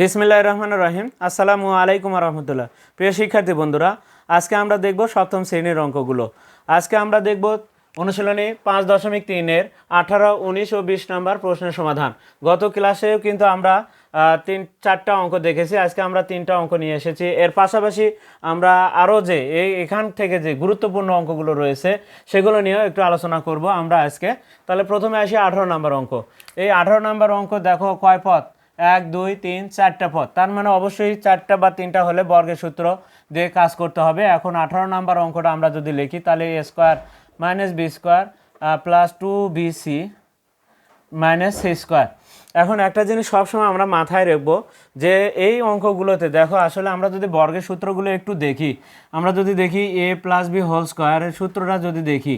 বিসমিল্লাহ রহমান রহিম। আসসালামু আলাইকুম রহমতুল্লাহ। প্রিয় শিক্ষার্থী বন্ধুরা, আজকে আমরা দেখব সপ্তম শ্রেণির অঙ্কগুলো। আজকে আমরা দেখব অনুশীলনী পাঁচ দশমিক তিনের আঠারো, উনিশ ও বিশ নম্বর প্রশ্নের সমাধান। গত ক্লাসেও কিন্তু আমরা তিন, চারটা অঙ্ক দেখেছি। আজকে আমরা তিনটা অঙ্ক নিয়ে এসেছি। এর পাশাপাশি আমরা আরও যে, এই এখান থেকে যে গুরুত্বপূর্ণ অঙ্কগুলো রয়েছে, সেগুলো নিয়েও একটু আলোচনা করব আমরা আজকে। তাহলে প্রথমে আসি আঠারো নম্বর অঙ্ক। এই আঠারো নম্বর অঙ্ক দেখো কয় পথ? এক, দুই, তিন, চারটা পদ তার মানে অবশ্যই চারটা বা তিনটা হলে বর্গের সূত্র দিয়ে কাজ করতে হবে। এখন আঠারো নাম্বার অঙ্কটা আমরা যদি লিখি, তাহলে A square minus B square plus two B C minus C square. এখন একটা জিনিস সবসময় আমরা মাথায় রাখব যে এই অঙ্কগুলোতে দেখো, আসলে আমরা যদি বর্গের সূত্রগুলো একটু দেখি, আমরা যদি দেখি এ প্লাস বি হোল স্কোয়ারের সূত্রটা যদি দেখি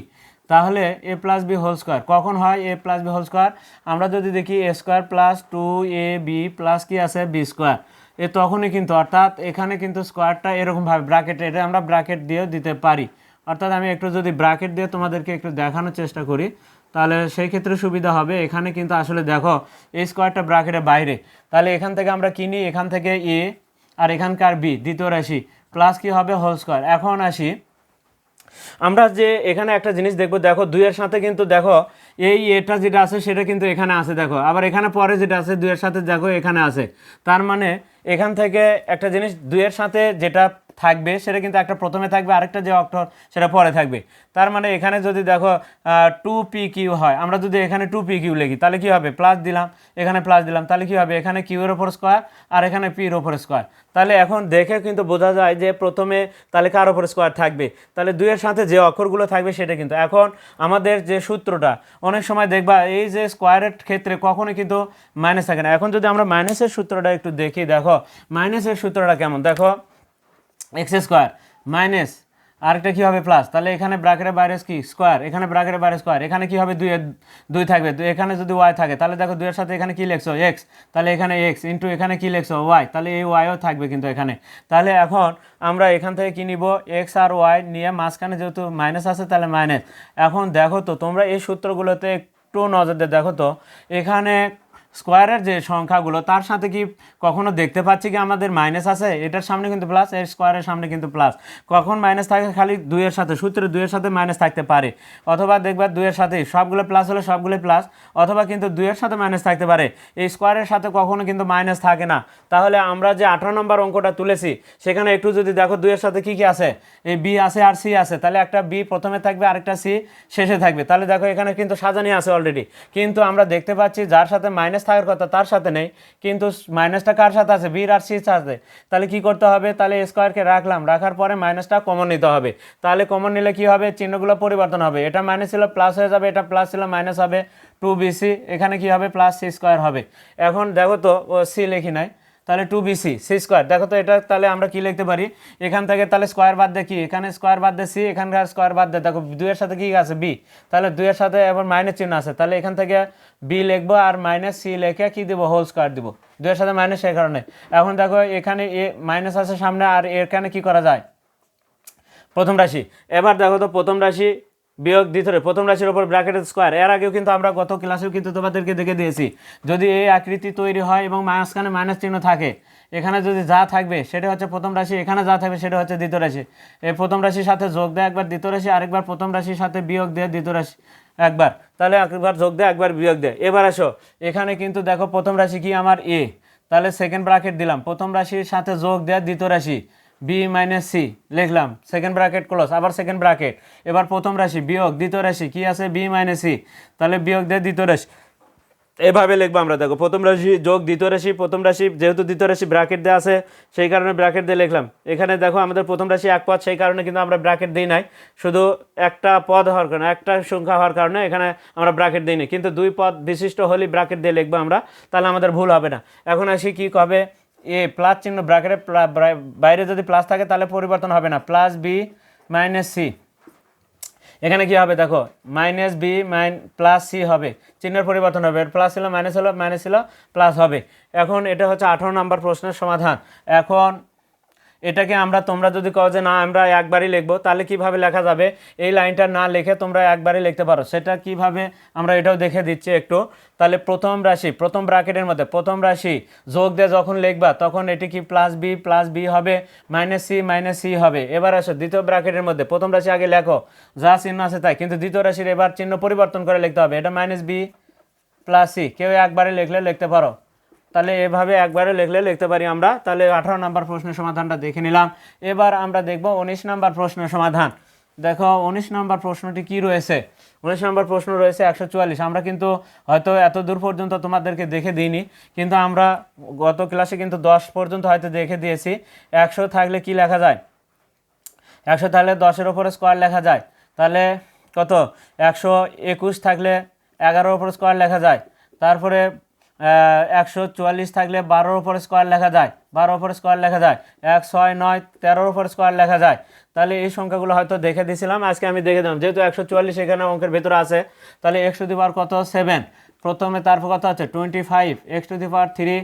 তাহলে A plus B whole square কখন হয় A plus B whole square আমরা যদি দেখি A square plus two A B plus কি আছে? বি স্কোয়ার এ তখনই কিন্তু, অর্থাৎ এখানে কিন্তু স্কোয়ারটা এরকমভাবে ব্র্যাকেট এটা আমরা ব্র্যাকেট দিয়েও দিতে পারি। অর্থাৎ আমি একটু যদি ব্র্যাকেট দিয়ে তোমাদেরকে একটু দেখানোর চেষ্টা করি, তাহলে সেই ক্ষেত্রে সুবিধা হবে। এখানে কিন্তু আসলে দেখো, এই স্কোয়ারটা ব্র্যাকেটের বাইরে। তাহলে এখান থেকে আমরা কিনি এখান থেকে এ আর এখানকার বি দ্বিতীয় রাশি। প্লাস কি হবে? হোল স্কোয়ার এখন আসি আমরা যে এখানে একটা জিনিস দেখব, দেখো, দুইয়ের সাথে কিন্তু দেখো, এই এটা যেটা আছে সেটা কিন্তু এখানে আছে, দেখো। আবার এখানে পরে যেটা আছে, দুইয়ের সাথে দেখো, এখানে আছে। তার মানে এখান থেকে একটা জিনিস, দুইয়ের সাথে যেটা থাকবে, সেটা কিন্তু একটা প্রথমে থাকবে, আরেকটা যে অক্ষর সেটা পরে থাকবে। তার মানে এখানে যদি দেখো টু পি কিউ হয়, আমরা যদি এখানে টু পি কিউ লিখি, তাহলে কী হবে? প্লাস দিলাম, এখানে প্লাস দিলাম, তাহলে কী হবে? এখানে কিউর ওপর স্কোয়ার আর এখানে পির ওপর স্কোয়ার তাহলে এখন দেখে কিন্তু বোঝা যায় যে প্রথমে তাহলে কার ওপর স্কোয়ার থাকবে? তাহলে দুইয়ের সাথে যে অক্ষরগুলো থাকবে, সেটা কিন্তু এখন আমাদের যে সূত্রটা, অনেক সময় দেখবা এই যে স্কোয়ারের ক্ষেত্রে কখনো কিন্তু মাইনাস থাকে না। এখন যদি আমরা মাইনাসের সূত্রটা একটু দেখি, দেখো মাইনাসের সূত্রটা কেমন? দেখো এক্স স্কোয়ার মাইনাস আরেকটা কী হবে প্লাস? তাহলে এখানে ব্র্যাকেটের বাইরে কি? স্কোয়ার। এখানে ব্র্যাকেটের বাইরে স্কোয়ার। এখানে কি হবে? দুই দুই থাকবে। এখানে যদি ওয়াই থাকে, তাহলে দেখো দুইয়ের সাথে এখানে কি লেখছো? এক্স তাহলে এখানে এক্স ইন্টু এখানে কি লেখছো? ওয়াই তাহলে এই ওয়াইও থাকবে কিন্তু এখানে। তাহলে এখন আমরা এখান থেকে কি নিব? এক্স আর ওয়াই নিয়ে মাঝখানে যেহেতু মাইনাস আছে, তাহলে মাইনাস এখন দেখো তো, তোমরা এই সূত্রগুলোতে একটু নজর দিয়ে দেখো তো, এখানে স্কোয়ারের যে সংখ্যাগুলো, তার সাথে কি কখনো দেখতে পাচ্ছি কি আমাদের মাইনাস আছে? এটার সামনে কিন্তু প্লাস এর স্কোয়ারের সামনে কিন্তু প্লাস কখন মাইনাস থাকে? খালি দুইয়ের সাথে, সূত্রে দুইয়ের সাথে মাইনাস থাকতে পারে। অথবা দেখবা দুইয়ের সাথে, সবগুলো প্লাস হলে সবগুলো প্লাস অথবা কিন্তু দুইয়ের সাথে মাইনাস থাকতে পারে। এই স্কোয়ারের সাথে কখনো কিন্তু মাইনাস থাকে না। তাহলে আমরা যে আঠারো নম্বর অঙ্কটা তুলেছি, সেখানে একটু যদি দেখো দুইয়ের সাথে কি কি আছে? এই বি আছে আর সি আছে। তাহলে একটা বি প্রথমে থাকবে, আরেকটা সি শেষে থাকবে। তাহলে দেখো এখানে কিন্তু সাজানি আছে অলরেডি কিন্তু আমরা দেখতে পাচ্ছি যার সাথে মাইনাস থাকার কথা তার সাথে নেই, কিন্তু মাইনাসটা কার সাথে আছে? বির আর সির সাথে। তাহলে কি করতে হবে? তাহলে স্কোয়ারকে রাখলাম। রাখার পরে মাইনাসটা কমন নিতে হবে। তাহলে কমন নিলে কি হবে? চিহ্নগুলো পরিবর্তন হবে। এটা মাইনাস ছিল প্লাস হয়ে যাবে। এটা প্লাস ছিল মাইনাস হবে। টু বিসি এখানে কি হবে? প্লাস সি স্কোয়ার হবে। এখন দেখো তো সি লিখি নাই। তাহলে টু বিসি সি স্কোয়ার দেখো তো এটা তাহলে আমরা কি লিখতে পারি? এখান থেকে তাহলে স্কোয়ার বাদ দিয়ে কি? এখানে স্কোয়ার বাদ দিয়ে সি এখানকার স্কোয়ার বাদ দিয়ে। দেখো, দুইয়ের সাথে কি আছে? বি তাহলে দুইয়ের সাথে এবার মাইনাস চিহ্ন আছে। তাহলে এখান থেকে বি লিখব আর মাইনাস সি লেখে কি দেবো? হোল স্কোয়ার দিব। দুইয়ের সাথে মাইনাস সেই কারণে। এখন দেখো, এখানে এ মাইনাস আছে সামনে আর এখানে কি করা যায়? প্রথম রাশি। এবার দেখো তো প্রথম রাশি বিয়োগ দ্বিতীয় প্রথম রাশির ওপর ব্র্যাকেটের স্কোয়ার। এর আগেও কিন্তু আমরা গত ক্লাসেও কিন্তু তোমাদেরকে দেখে দিয়েছি। যদি এই আকৃতি তৈরি হয় এবং মাঝখানে মাইনাস চিহ্ন থাকে, এখানে যদি যা থাকবে, সেটা হচ্ছে প্রথম রাশি, এখানে যা থাকবে, সেটা হচ্ছে দ্বিতীয় রাশি। এই প্রথম রাশির সাথে যোগ দেয় একবার দ্বিতীয় রাশি, আরেকবার প্রথম রাশির সাথে বিয়োগ দেয় দ্বিতীয় রাশি একবার। তাহলে একবার যোগ দেয়, একবার বিয়োগ দেয়। এবার আসো, এখানে কিন্তু দেখো প্রথম রাশি কি আমার এ তাহলে সেকেন্ড ব্র্যাকেট দিলাম। প্রথম রাশির সাথে যোগ দেয় দ্বিতীয় রাশি। বি মাইনাস সি লিখলাম। সেকেন্ড ব্র্যাকেট ক্লোজ আবার সেকেন্ড ব্র্যাকেট এবার প্রথম রাশি, বিয়োগ, দ্বিতীয় রাশি, কি আছে? বি মাইনাস সি তাহলে বিয়োগ দেয় দ্বিতীয় রাশি। এভাবে লিখব আমরা, দেখো, প্রথম রাশি যোগ, দ্বিতীয় রাশি, প্রথম রাশি, যেহেতু দ্বিতীয় রাশি ব্র্যাকেট দেওয়া আছে, সেই কারণে ব্র্যাকেট দিয়ে লিখলাম। এখানে দেখো, আমাদের প্রথম রাশি এক পদ, সেই কারণে কিন্তু আমরা ব্র্যাকেট দিই নাই। শুধু একটা পদ হওয়ার কারণে, একটা সংখ্যা হওয়ার কারণে এখানে আমরা ব্র্যাকেট দিই কিন্তু দুই পদ বিশিষ্ট হলে ব্র্যাকেট দিয়ে লিখব আমরা, তাহলে আমাদের ভুল হবে না। এখন আসি কি কবে? এ প্লাস চিহ্ন ব্র্যাকেটের বাইরে যদি প্লাস থাকে তাহলে পরিবর্তন হবে না। Plus B minus C. এখানে কি হবে দেখো? Minus B minus plus C হবে। চিহ্নের পরিবর্তন হবে। প্লাস ছিল, মাইনাস হলো মাইনাস ছিল, প্লাস হবে। এখন এটা হচ্ছে আঠারো নম্বর প্রশ্নের সমাধান। এখন এটাকে আমরা, তোমরা যদি কও যে না, আমরা একবারই লিখব, তাহলে কীভাবে লেখা যাবে? এই লাইনটা না লিখে তোমরা একবারই লিখতে পারো। সেটা কীভাবে আমরা এটাও দেখে দিচ্ছি একটু। তাহলে প্রথম রাশি, প্রথম ব্র্যাকেটের মধ্যে, প্রথম রাশি, যোগ দিয়ে যখন লিখবা, তখন এটি কি প্লাস বি প্লাস বি হবে? মাইনাস সি মাইনাস সি হবে। এবার আসো, দ্বিতীয় ব্র্যাকেটের মধ্যে, প্রথম রাশি আগে লেখো। যা চিহ্ন আছে তাই, কিন্তু দ্বিতীয় রাশির এবার চিহ্ন পরিবর্তন করে লিখতে হবে। এটা মাইনাস বি প্লাস সি কেউ একবারে লিখলে লিখতে পারো। তাহলে এভাবে একবারে লিখলে লিখতে পারি আমরা। তাহলে আঠারো নম্বর প্রশ্নের সমাধানটা দেখে নিলাম। এবার আমরা দেখব উনিশ নম্বর প্রশ্নের সমাধান। দেখো, উনিশ নম্বর প্রশ্নটি কি রয়েছে? উনিশ নম্বর প্রশ্ন রয়েছে একশো চুয়াল্লিশ। আমরা কিন্তু হয়তো এত দূর পর্যন্ত তোমাদেরকে দেখে দিইনি, কিন্তু আমরা গত ক্লাসে কিন্তু দশ পর্যন্ত হয়তো দেখে দিয়েছি। একশো থাকলে কি লেখা যায়? একশো থাকলে দশের ওপরে স্কোয়ার লেখা যায়। তাহলে কত? একশো একুশ থাকলে এগারোর ওপর স্কোয়ার লেখা যায়। তারপরে একশো চুয়াল্লিশ থাকলে বারোর ওপর স্কোয়ার লেখা যায়। বারোর ওপর স্কোয়ার লেখা যায়। এক, ছয়, নয়, তেরোর ওপর স্কোয়ার লেখা যায়। তাহলে এই সংখ্যাগুলো হয়তো দেখে দিয়েছিলাম, আজকে আমি দেখে দিলাম। যেহেতু একশো চুয়াল্লিশ এখানে অঙ্কের ভেতরে আছে, তাহলে এক্স টু দি পাওয়ার কত? সেভেন প্রথমে তারপর কত আছে? Twenty five X to the power three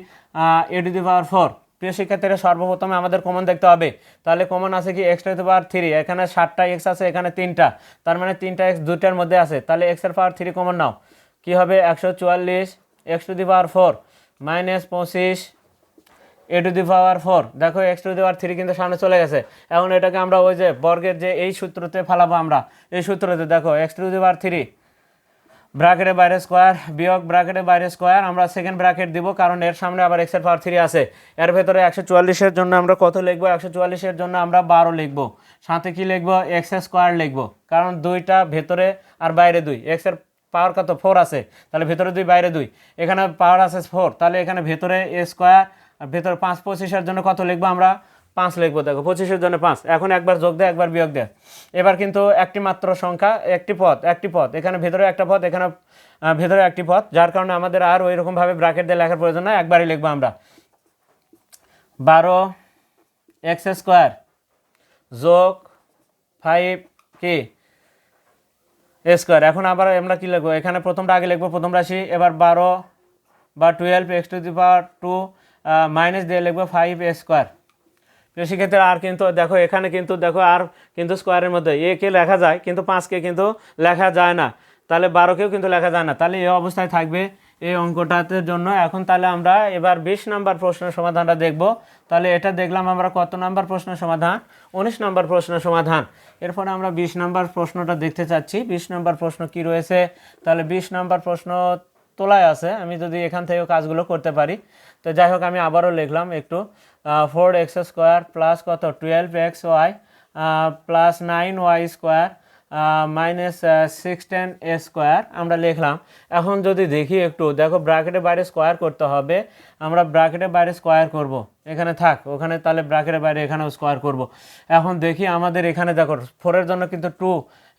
A to the power four প্রিয় শিক্ষার্থীরা সর্বপ্রথমে আমাদের কমন দেখতে হবে। তাহলে কমন আছে কি? X to the power three এখানে সাতটা এক্স আছে, এখানে তিনটা। তার মানে তিনটা এক্স দুটার মধ্যে আছে। তাহলে এক্সের পাওয়ার থ্রি কমন নাও। কী হবে? একশো চুয়াল্লিশ X to the power four minus পঁচিশ A to the power four দেখো X to the power three কিন্তু সামনে চলে গেছে। এখন এটাকে আমরা ওই যে বর্গের যে এই সূত্রতে ফেলাবো আমরা। এই সূত্রতে দেখো X to the power three ব্র্যাকেটের বাইরে স্কোয়ার বিয়োগ ব্র্যাকেটের বাইরে স্কোয়ার আমরা সেকেন্ড ব্র্যাকেট দিব কারণ এর সামনে আবার এক্সের পাওয়ার থ্রি আছে। এর ভেতরে একশো চুয়াল্লিশের জন্য আমরা কত লিখব? একশো চুয়াল্লিশের জন্য আমরা বারো লিখব। সাথে কি লিখব? এক্স স্কোয়ার লিখব। কারণ দুইটা ভেতরে আর বাইরে দুই। এক্সের পাওয়ার কত? ফোর আছে। তাহলে ভেতরে দুই, বাইরে দুই। এখানে পাওয়ার আছে ফোর। তাহলে এখানে ভেতরে এ স্কোয়ার আর ভেতরে পাঁচ, পঁচিশের জন্য কত লিখব আমরা? পাঁচ লিখব। দেখো, পঁচিশের জন্য পাঁচ। এখন একবার যোগ দেয়, একবার বিয়োগ দেয়। এবার কিন্তু একটি মাত্র সংখ্যা, একটি পথ একটি পথ। এখানে ভেতরে একটা পথ, এখানে ভেতরে একটি পথ। যার কারণে আমাদের আর ওই রকমভাবে ব্র্যাকেট দিয়ে লেখার প্রয়োজন নয় একবারই লিখব আমরা। বারো এক্স স্কোয়ার যোগ ফাইভ কি। স্কোয়ার এখন আবার আমরা কী লিখব? এখানে প্রথমটা আগে লিখব, প্রথম রাশি, এবার বারো বা twelve X to the power two minus দিয়ে লিখব ফাইভ স্কোয়ার তো সেক্ষেত্রে আর কিন্তু, দেখো, এখানে কিন্তু, দেখো, আর কিন্তু স্কোয়ারের মধ্যে এ কে লেখা যায়, কিন্তু পাঁচকে কিন্তু লেখা যায় না। তাহলে বারোকেও কিন্তু লেখা যায় না। তাহলে এই অবস্থায় থাকবে এই অঙ্কটাতে জন্য। এখন তাহলে আমরা এবার বিশ নাম্বার প্রশ্নের সমাধানটা দেখব। তাহলে এটা দেখলাম আমরা কত নাম্বার প্রশ্নের সমাধান? উনিশ নম্বর প্রশ্নের সমাধান। এরপরে আমরা বিশ নাম্বার প্রশ্নটা দেখতে চাচ্ছি। বিশ নাম্বার প্রশ্ন কি রয়েছে? তাহলে বিশ নাম্বার প্রশ্ন তোলায় আছে। আমি যদি এখান থেকেও কাজগুলো করতে পারি। তো যাই হোক, আমি আবারও লিখলাম একটু। ফোর এক্স স্কোয়ার প্লাস কত? Twelve X Y plus nine Y square minus sixteen A square আমরা লিখলাম। এখন যদি দেখি একটু, দেখো ব্র্যাকেটের বাইরে স্কোয়ার করতে হবে। আমরা ব্র্যাকেটের বাইরে স্কোয়ার করব। এখানে থাক, ওখানে তাহলে ব্র্যাকেটের বাইরে এখানেও স্কোয়ার করব। এখন দেখি আমাদের এখানে দেখো ফোরের জন্য কিন্তু টু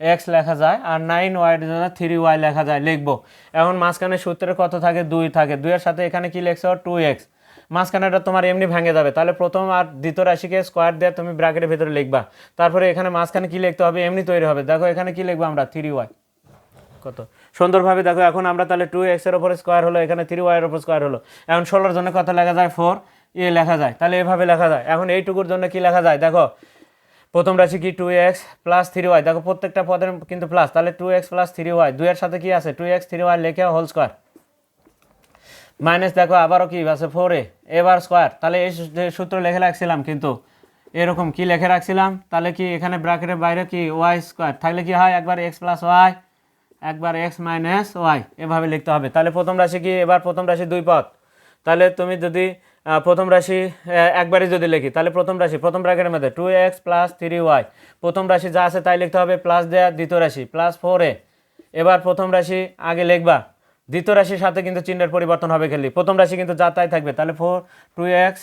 এক্স লেখা যায় আর নাইন ওয়াইয়ের জন্য থ্রি ওয়াই লেখা যায়, লিখব। এখন মাঝখানে সূত্রে কত থাকে? দুই থাকে। দুইয়ের সাথে এখানে কি লিখছো? টু এক্স মাঝখানেটা তোমার এমনি ভেঙে যাবে। তাহলে প্রথম আর দ্বিতীয় রাশিকে স্কোয়ার দিয়ে তুমি ব্র্যাকেটের ভিতরে লিখবা। তারপরে এখানে মাঝখানে কি লিখতে হবে? এমনি তৈরি হবে। দেখো এখানে কি লিখব আমরা? থ্রি ওয়াই কত? সুন্দরভাবে দেখো, এখন আমরা তাহলে টু এক্সের ওপর স্কোয়ার হলো, এখানে থ্রি ওয়াইয়ের ওপর স্কোয়ার হলো। এখন ষোলোর জন্য কত লেখা যায়? ফোর এ লেখা যায়। তাহলে এভাবে লেখা যায়। এখন এইটুকুর জন্য কি লেখা যায়? দেখো, প্রথম রাশি কি two X plus three Y দেখো, প্রত্যেকটা পদের কিন্তু প্লাস তাহলে two X plus three Y দুইয়ের সাথে কি আছে? টু এক্স থ্রি ওয়াই লেখে হোল স্কোয়ার মাইনাস দেখো, আবারও কি আছে? Four A. এবার স্কোয়ার তাহলে এই সূত্র লিখে রাখছিলাম কিন্তু এরকম কি লেখে রাখছিলাম? তাহলে কি এখানে ব্র্যাকেটের বাইরে কি ওয়াই স্কোয়ার থাকলে কি হয়? একবার এক্স প্লাস ওয়াই একবার এক্স মাইনাস ওয়াই এভাবে লিখতে হবে। তাহলে প্রথম রাশি কি? এবার প্রথম রাশি দুই পথ তাহলে তুমি যদি প্রথম রাশি একবারই যদি লিখি, তাহলে প্রথম রাশি, প্রথম ব্র্যাকেটের মধ্যে two X plus three Y প্রথম রাশি যা আছে তাই লিখতে হবে প্লাস দেয়া দ্বিতীয় রাশি প্লাস ফোর এ। এবার প্রথম রাশি আগে লিখবা। দ্বিতীয় রাশির সাথে কিন্তু চিহ্নের পরিবর্তন হবে খেলি। প্রথম রাশি কিন্তু যা তাই থাকবে, তাহলে four two X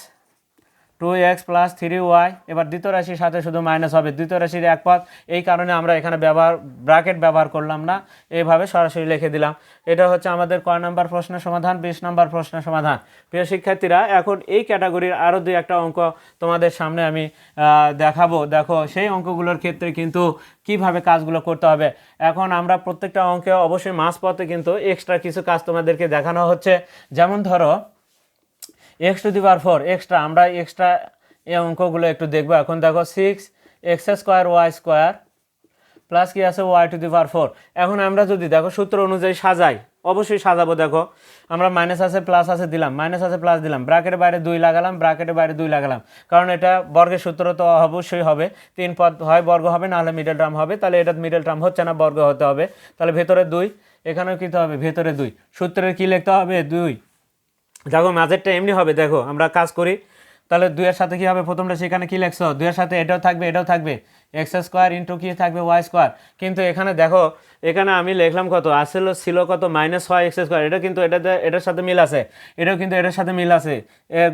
two X plus three Y এবার দ্বিতীয় রাশির সাথে শুধু মাইনাস হবে। দ্বিতীয় রাশির এক পদ এই কারণে আমরা এখানে ব্যবহার ব্র্যাকেট ব্যবহার করলাম না। এইভাবে সরাসরি লিখে দিলাম। এটা হচ্ছে আমাদের কয় নাম্বার প্রশ্নের সমাধান, বিশ নাম্বার প্রশ্নের সমাধান। প্রিয় শিক্ষার্থীরা, এখন এই ক্যাটাগরির আরও দুই একটা অঙ্ক তোমাদের সামনে আমি দেখাবো। দেখো, সেই অঙ্কগুলোর ক্ষেত্রে কিন্তু কীভাবে কাজগুলো করতে হবে। এখন আমরা প্রত্যেকটা অঙ্কে অবশ্যই মাস পথে কিন্তু এক্সট্রা কিছু কাজ তোমাদেরকে দেখানো হচ্ছে। যেমন ধরো X to the power four extra আমরা এক্সট্রা এই অঙ্কগুলো একটু দেখব। এখন দেখো six X square Y square plus কি আছে? Y to the power four এখন আমরা যদি দেখো সূত্র অনুযায়ী সাজাই, অবশ্যই সাজাবো দেখো। আমরা মাইনাস আছে প্লাস আছে দিলাম। মাইনাস আছে প্লাস দিলাম। ব্র্যাকেটের বাইরে দুই লাগালাম ব্র্যাকেটের বাইরে দুই লাগালাম। কারণ এটা বর্গের সূত্র তো অবশ্যই হবে। তিন পদ হয় বর্গ হবে, নাহলে মিডল টার্ম হবে। তাহলে এটা মিডল টার্ম হচ্ছে না, বর্গ হতে হবে। তাহলে ভেতরে দুই, এখানেও কী হবে, ভেতরে দুই। সূত্রের কী লিখতে হবে? দুই। দেখো, মাঝেরটা এমনি হবে, দেখো, আমরা কাজ করি। তাহলে দুইয়ের সাথে কি হবে? প্রথমটা সেখানে কি লেখছো? দুইয়ের সাথে এটাও থাকবে এটাও থাকবে। এক্স স্কোয়ার ইন্টু কি থাকবে? Y square. কিন্তু এখানে দেখো, এখানে আমি লিখলাম কত? আসলে ছিল কত? Minus Y X square. এটা কিন্তু এটাতে, এটার সাথে মিল আছে। এটাও কিন্তু এটার সাথে মিল আছে।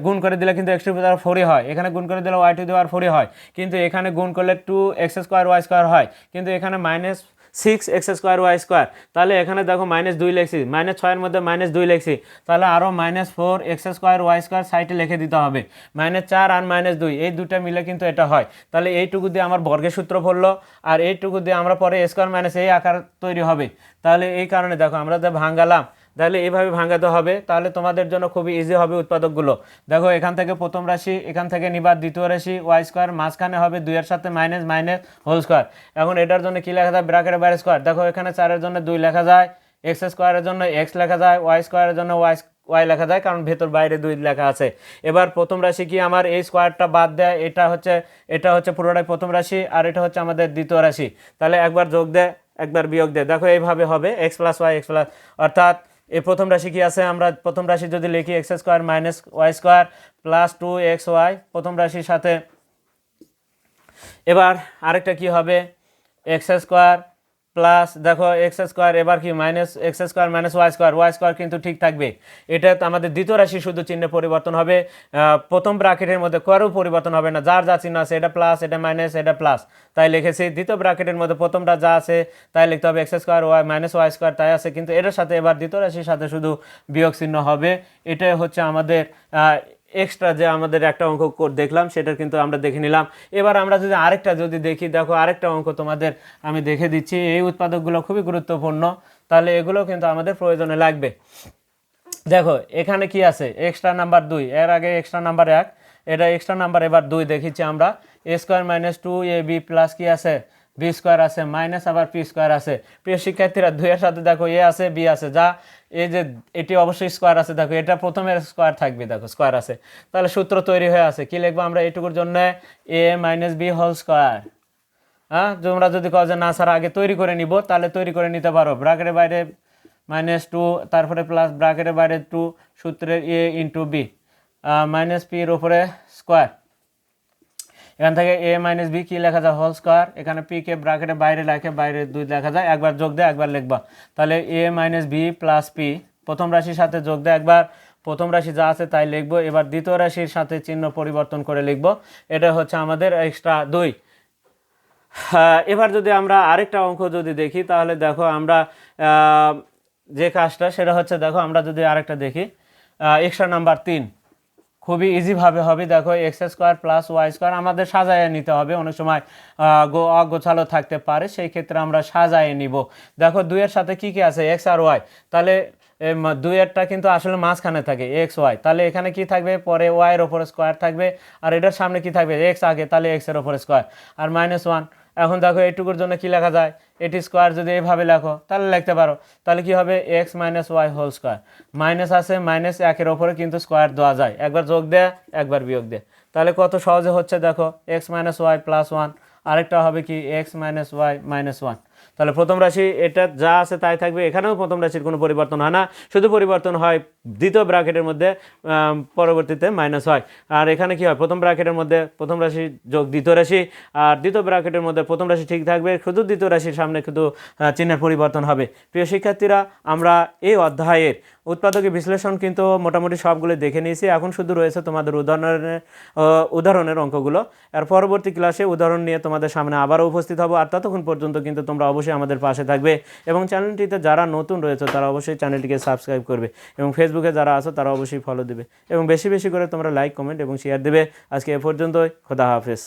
গুণ করে দিলে কিন্তু এক্স টু দেওয়ার ফোরই হয়। এখানে গুণ করে দিলে ওয়াই টু দেওয়ার ফোরই হয়। কিন্তু এখানে গুণ করলে two X square, Y square হয়। কিন্তু এখানে minus six X square Y square তাহলে এখানে দেখো মাইনাস দুই লিখছি মাইনাস ছয়ের মধ্যে মাইনাস দুই লিখছি, তাহলে আরও minus four X square Y square সাইডে লিখে দিতে হবে। মাইনাস চার আর মাইনাস দুই, এই দুটা মিলে কিন্তু এটা হয়। তাহলে এইটুকু দিয়ে আমার বর্গের সূত্র পড়ল, আর এইটুকু দিয়ে আমরা পরে স্কোয়ার মাইনাস এই আকার তৈরি হবে। তাহলে এই কারণে দেখো আমরা যে ভাঙ্গালাম তাহলে এইভাবে ভাঙাতে হবে। তাহলে তোমাদের জন্য খুবই ইজি হবে উৎপাদকগুলো। দেখো, এখান থেকে প্রথম রাশি, এখান থেকে নিবার দ্বিতীয় রাশি ওয়াই স্কোয়ার মাঝখানে হবে দুইয়ের সাথে মাইনাস মাইনাস হোল স্কোয়ার এখন এটার জন্য কি লেখা যায়? ব্র্যাকেটের বাইরে স্কোয়ার দেখো, এখানে চারের জন্য দুই লেখা যায় এক্স স্কোয়ারের জন্য এক্স লেখা যায় ওয়াই স্কোয়ারের জন্য ওয়াই ওয়াই লেখা যায়, কারণ ভেতর বাইরে দুই লেখা আছে। এবার প্রথম রাশি কি আমার? এই স্কোয়ারটা বাদ দেয়, এটা হচ্ছে এটা হচ্ছে পুরোটাই প্রথম রাশি, আর এটা হচ্ছে আমাদের দ্বিতীয় রাশি। তাহলে একবার যোগ দেয় একবার বিয়োগ দেয় দেখো, এইভাবে হবে X plus Y X plus অর্থাৎ এই প্রথম রাশি কি আছে? আমরা প্রথম রাশি যদি লিখি X square minus Y square plus two X Y প্রথম রাশির সাথে। এবার আরেকটা কি হবে? এক্স স্কোয়ার প্লাস দেখো এক্স স্কোয়ার, এবার কি? Minus X square minus Y square Y square কিন্তু ঠিক থাকবে। এটা আমাদের দ্বিতীয় রাশি শুধু চিহ্নে পরিবর্তন হবে। প্রথম ব্র্যাকেটের মধ্যে কারও পরিবর্তন হবে না। যার যা চিহ্ন আছে, এটা প্লাস এটা মাইনাস এটা প্লাস তাই লিখেছি, দ্বিতীয় ব্র্যাকেটের মধ্যে প্রথমটা যা আছে, তাই লিখতে হবে X square, Y minus Y square, তাই আছে। কিন্তু এটার সাথে এবার দ্বিতীয় রাশির সাথে শুধু বিয়োগ চিহ্ন হবে। এটাই হচ্ছে আমাদের এক্সট্রা যে আমাদের একটা অঙ্ক দেখলাম সেটা কিন্তু আমরা দেখে নিলাম। এবার আমরা যদি আরেকটা যদি দেখি, দেখো আরেকটা অঙ্ক তোমাদের আমি দেখে দিচ্ছি। এই উৎপাদকগুলো খুবই গুরুত্বপূর্ণ, তাহলে এগুলো কিন্তু আমাদের প্রয়োজনে লাগবে। দেখো, এখানে কি আছে? এক্সট্রা নাম্বার দুই, এর আগে এক্সট্রা নাম্বার এক, এটা এক্সট্রা নাম্বার এবার দুই দেখেছি আমরা। A square minus two A B plus কি আছে? বি স্কোয়ার আছে মাইনাস আবার পি স্কোয়ার আছে। প্রিয় শিক্ষার্থীরা, দুইয়ের সাথে দেখো এ আছে বি আছে। যা, এই যে, এটি অবশ্যই স্কোয়ার আছে, দেখো, এটা প্রথমে স্কোয়ার থাকবে, দেখো স্কোয়ার আছে। তাহলে সূত্র তৈরি হয়ে আছে, কি লিখব আমরা এটুকুর জন্য? A minus B whole square হ্যাঁ তোমরা যদি কও যে, না, স্যার, আগে তৈরি করে নিব, তাহলে তৈরি করে নিতে পারো। ব্রাকেটের বাইরে মাইনাস টু তারপরে প্লাস ব্রাকেটের বাইরে টু সূত্রের A into B minus P এর উপরে স্কোয়ার এখান থেকে এ মাইনাস বি কি লেখা যায়? হোল স্কোয়ার এখানে পি কে ব্রাকেটের বাইরে লেখে, বাইরে দুই লেখা যায়। একবার যোগ দেয় একবার লিখবা। তাহলে A minus B plus P প্রথম রাশির সাথে যোগ দেয় একবার। প্রথম রাশি যা আছে তাই লিখব। এবার দ্বিতীয় রাশির সাথে চিহ্ন পরিবর্তন করে লিখব। এটা হচ্ছে আমাদের এক্সট্রা দুই। এবার যদি আমরা আরেকটা অঙ্ক যদি দেখি, তাহলে দেখো আমরা যে কাজটা, সেটা হচ্ছে দেখো, আমরা যদি আরেকটা দেখি। এক্সট্রা নাম্বার তিন। খুবই ইজিভাবে হবে। দেখো X square plus Y square আমাদের সাজায় নিতে হবে। অনেক সময় গো- অগোছালো থাকতে পারে, সেই ক্ষেত্রে আমরা সাজায় নিব। দেখো, দুইয়ের সাথে কি কি আছে? এক্স আর ওয়াই তাহলে দুইয়েরটা কিন্তু আসলে মাঝখানে থাকে এক্স ওয়াই তাহলে এখানে কি থাকবে? পরে ওয়াই এর ওপরে স্কোয়ার থাকবে। আর এটার সামনে কি থাকবে? এক্স আগে, তাহলে এক্সের ওপরে স্কোয়ার আর মাইনাস ওয়ান এখন দেখো এইটুকুর জন্য কি লেখা যায়? এটি স্কোয়ার যদি এভাবে লেখো, তাহলে লিখতে পারো। তাহলে কি হবে? X minus Y whole square minus আছে মাইনাস একের ওপরে কিন্তু স্কোয়ার দেওয়া যায়। একবার যোগ দেয় একবার বিয়োগ দেয় তাহলে কত সহজে হচ্ছে দেখো? X minus Y plus one আরেকটা হবে কি? X minus Y minus one তাহলে প্রথম রাশি, এটা যা আছে তাই থাকবে। এখানেও প্রথম রাশির কোনো পরিবর্তন হয় না। শুধু পরিবর্তন হয় দ্বিতীয় ব্র্যাকেটের মধ্যে পরবর্তীতে মাইনাস হয়। আর এখানে কি হয়? প্রথম ব্র্যাকেটের মধ্যে প্রথম রাশি যোগ দ্বিতীয় রাশি, আর দ্বিতীয় ব্র্যাকেটের মধ্যে প্রথম রাশি ঠিক থাকবে। শুধু দ্বিতীয় রাশির সামনে শুধু চিহ্নের পরিবর্তন হবে। প্রিয় শিক্ষার্থীরা, আমরা এই অধ্যায়ের উৎপাদকের বিশ্লেষণ কিন্তু মোটামুটি সবগুলো দেখে নিয়েছি। এখন শুধু রয়েছে তোমাদের উদাহরণের উদাহরণের অঙ্কগুলো। আর পরবর্তী ক্লাসে উদাহরণ নিয়ে তোমাদের সামনে আবারও উপস্থিত হব। আর ততক্ষণ পর্যন্ত কিন্তু তোমরা অবশ্যই আমাদের পাশে থাকবে এবং চ্যানেলটিতে যারা নতুন রয়েছে তারা অবশ্যই চ্যানেলটিকে সাবস্ক্রাইব করবে এবং ফেসবুকে যারা আছো তারা অবশ্যই ফলো দেবে এবং বেশি বেশি করে তোমরা লাইক কমেন্ট এবং শেয়ার দেবে। আজকে এ পর্যন্তই। খোদা হাফেজ।